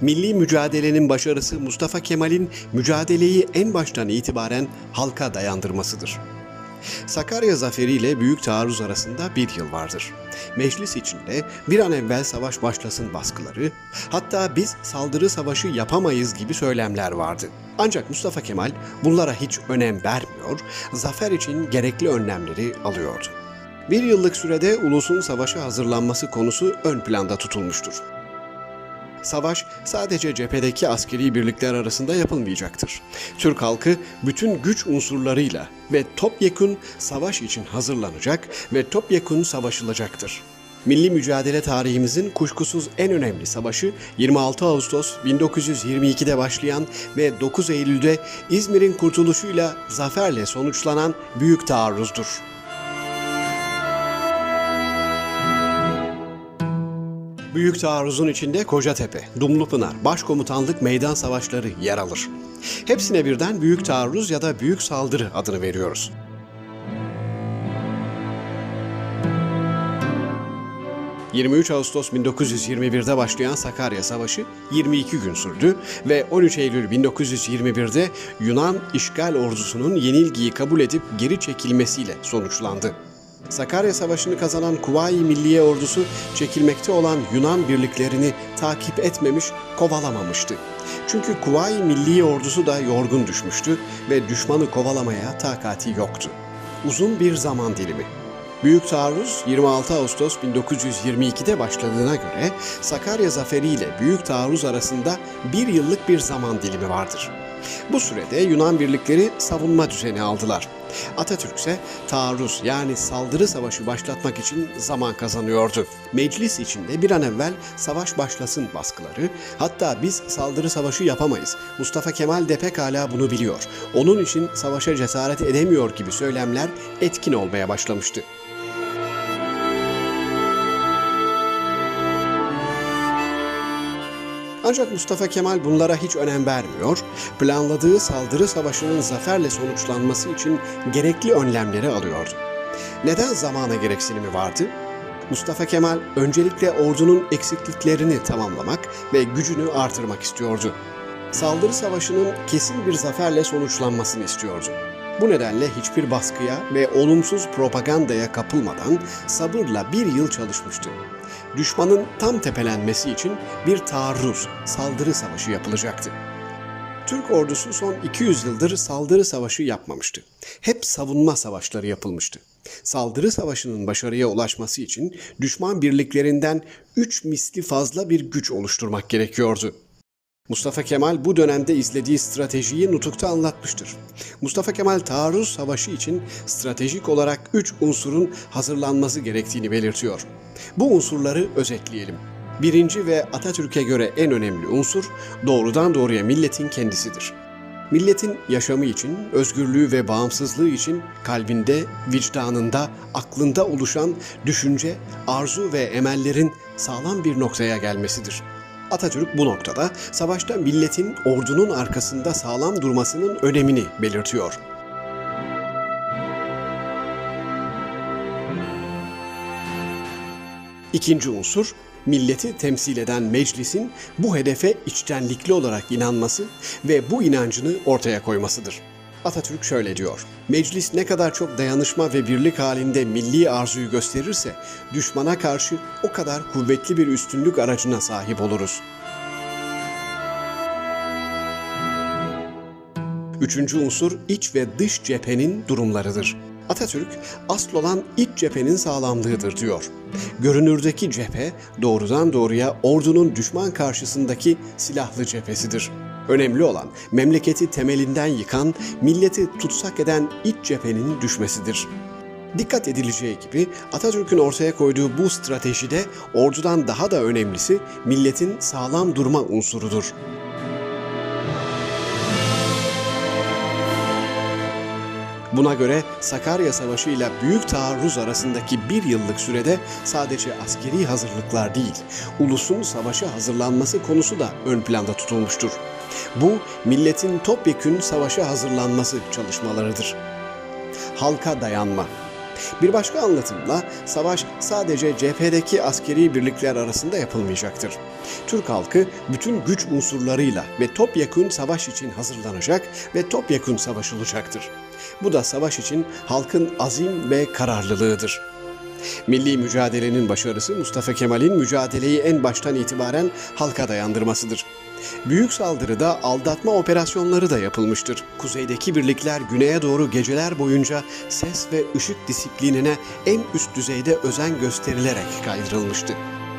Milli mücadelenin başarısı Mustafa Kemal'in mücadeleyi en baştan itibaren halka dayandırmasıdır. Sakarya Zaferi ile Büyük Taarruz arasında bir yıl vardır. Meclis içinde bir an evvel savaş başlasın baskıları, hatta biz saldırı savaşı yapamayız gibi söylemler vardı. Ancak Mustafa Kemal bunlara hiç önem vermiyor, zafer için gerekli önlemleri alıyordu. Bir yıllık sürede ulusun savaşa hazırlanması konusu ön planda tutulmuştur. Savaş sadece cephedeki askeri birlikler arasında yapılmayacaktır. Türk halkı bütün güç unsurlarıyla ve topyekun savaş için hazırlanacak ve topyekun savaşılacaktır. Milli mücadele tarihimizin kuşkusuz en önemli savaşı 26 Ağustos 1922'de başlayan ve 9 Eylül'de İzmir'in kurtuluşuyla zaferle sonuçlanan Büyük Taarruz'dur. Büyük taarruzun içinde Kocatepe, Dumlupınar, Başkomutanlık meydan savaşları yer alır. Hepsine birden büyük taarruz ya da büyük saldırı adını veriyoruz. ...23 Ağustos 1921'de başlayan Sakarya Savaşı 22 gün sürdü ve 13 Eylül 1921'de Yunan işgal ordusunun yenilgiyi kabul edip geri çekilmesiyle sonuçlandı. Sakarya Savaşı'nı kazanan Kuvayi Milliye Ordusu çekilmekte olan Yunan birliklerini takip etmemiş, kovalamamıştı. Çünkü Kuvayi Milliye Ordusu da yorgun düşmüştü ve düşmanı kovalamaya takati yoktu. Uzun bir zaman dilimi. Büyük taarruz 26 Ağustos 1922'de başladığına göre Sakarya Zaferi ile Büyük Taarruz arasında bir yıllık bir zaman dilimi vardır. Bu sürede Yunan birlikleri savunma düzeni aldılar. Atatürk ise taarruz yani saldırı savaşı başlatmak için zaman kazanıyordu. Meclis içinde bir an evvel savaş başlasın baskıları, hatta biz saldırı savaşı yapamayız. Mustafa Kemal de pekala bunu biliyor. Onun için savaşa cesaret edemiyor gibi söylemler etkin olmaya başlamıştı. Ancak Mustafa Kemal bunlara hiç önem vermiyor, planladığı saldırı savaşının zaferle sonuçlanması için gerekli önlemleri alıyordu. Neden zamana gereksinimi vardı? Mustafa Kemal öncelikle ordunun eksikliklerini tamamlamak ve gücünü artırmak istiyordu. Saldırı savaşının kesin bir zaferle sonuçlanmasını istiyordu. Bu nedenle hiçbir baskıya ve olumsuz propagandaya kapılmadan sabırla bir yıl çalışmıştı. Düşmanın tam tepelenmesi için bir taarruz, saldırı savaşı yapılacaktı. Türk ordusu son 200 yıldır saldırı savaşı yapmamıştı. Hep savunma savaşları yapılmıştı. Saldırı savaşının başarıya ulaşması için düşman birliklerinden 3 misli fazla bir güç oluşturmak gerekiyordu. Mustafa Kemal bu dönemde izlediği stratejiyi nutukta anlatmıştır. Mustafa Kemal taarruz savaşı için stratejik olarak üç unsurun hazırlanması gerektiğini belirtiyor. Bu unsurları özetleyelim. Birinci ve Atatürk'e göre en önemli unsur doğrudan doğruya milletin kendisidir. Milletin yaşamı için, özgürlüğü ve bağımsızlığı için kalbinde, vicdanında, aklında oluşan düşünce, arzu ve emellerin sağlam bir noktaya gelmesidir. Atatürk bu noktada savaşta milletin ordunun arkasında sağlam durmasının önemini belirtiyor. İkinci unsur, milleti temsil eden meclisin bu hedefe içtenlikli olarak inanması ve bu inancını ortaya koymasıdır. Atatürk şöyle diyor. Meclis ne kadar çok dayanışma ve birlik halinde milli arzuyu gösterirse düşmana karşı o kadar kuvvetli bir üstünlük aracına sahip oluruz. Üçüncü unsur iç ve dış cephenin durumlarıdır. Atatürk asıl olan iç cephenin sağlamlığıdır diyor. Görünürdeki cephe doğrudan doğruya ordunun düşman karşısındaki silahlı cephesidir. Önemli olan memleketi temelinden yıkan, milleti tutsak eden iç cephenin düşmesidir. Dikkat edileceği gibi Atatürk'ün ortaya koyduğu bu stratejide ordudan daha da önemlisi milletin sağlam durma unsurudur. Buna göre Sakarya Savaşı ile Büyük Taarruz arasındaki bir yıllık sürede sadece askeri hazırlıklar değil, ulusun savaşa hazırlanması konusu da ön planda tutulmuştur. Bu, milletin topyekün savaşa hazırlanması çalışmalarıdır. Halka dayanma. Bir başka anlatımla savaş sadece cephedeki askeri birlikler arasında yapılmayacaktır. Türk halkı bütün güç unsurlarıyla ve topyekun savaş için hazırlanacak ve topyekun savaşılacaktır. Bu da savaş için halkın azim ve kararlılığıdır. Milli mücadelenin başarısı Mustafa Kemal'in mücadeleyi en baştan itibaren halka dayandırmasıdır. Büyük saldırıda aldatma operasyonları da yapılmıştır. Kuzeydeki birlikler güneye doğru geceler boyunca ses ve ışık disiplinine en üst düzeyde özen gösterilerek kaydırılmıştı.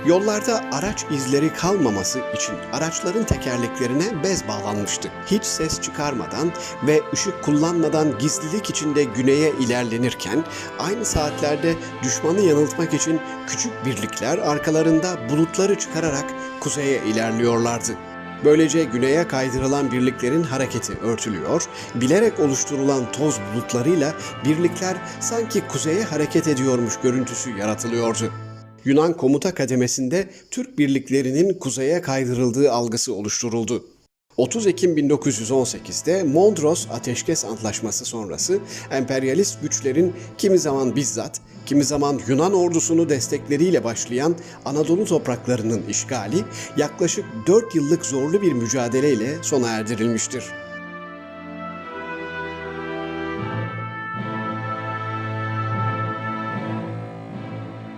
Yollarda araç izleri kalmaması için araçların tekerleklerine bez bağlanmıştı. Hiç ses çıkarmadan ve ışık kullanmadan gizlilik içinde güneye ilerlenirken aynı saatlerde düşmanı yanıltmak için küçük birlikler arkalarında bulutları çıkararak kuzeye ilerliyorlardı. Böylece güneye kaydırılan birliklerin hareketi örtülüyor, bilerek oluşturulan toz bulutlarıyla birlikler sanki kuzeye hareket ediyormuş görüntüsü yaratılıyordu. Yunan komuta kademesinde Türk birliklerinin kuzeye kaydırıldığı algısı oluşturuldu. 30 Ekim 1918'de Mondros Ateşkes Antlaşması sonrası emperyalist güçlerin kimi zaman bizzat, kimi zaman Yunan ordusunu destekleriyle başlayan Anadolu topraklarının işgali yaklaşık 4 yıllık zorlu bir mücadeleyle sona erdirilmiştir.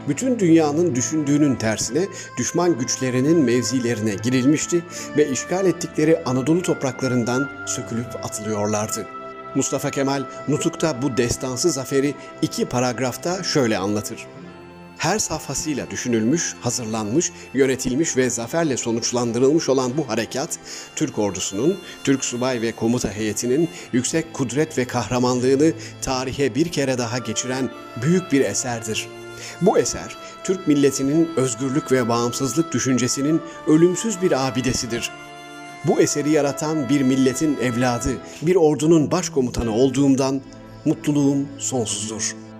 Bütün dünyanın düşündüğünün tersine düşman güçlerinin mevzilerine girilmişti ve işgal ettikleri Anadolu topraklarından sökülüp atılıyorlardı. Mustafa Kemal Nutuk'ta bu destansı zaferi iki paragrafta şöyle anlatır. Her safhasıyla düşünülmüş, hazırlanmış, yönetilmiş ve zaferle sonuçlandırılmış olan bu harekat, Türk ordusunun, Türk subay ve komuta heyetinin yüksek kudret ve kahramanlığını tarihe bir kere daha geçiren büyük bir eserdir. Bu eser, Türk milletinin özgürlük ve bağımsızlık düşüncesinin ölümsüz bir abidesidir. Bu eseri yaratan bir milletin evladı, bir ordunun başkomutanı olduğumdan mutluluğum sonsuzdur.''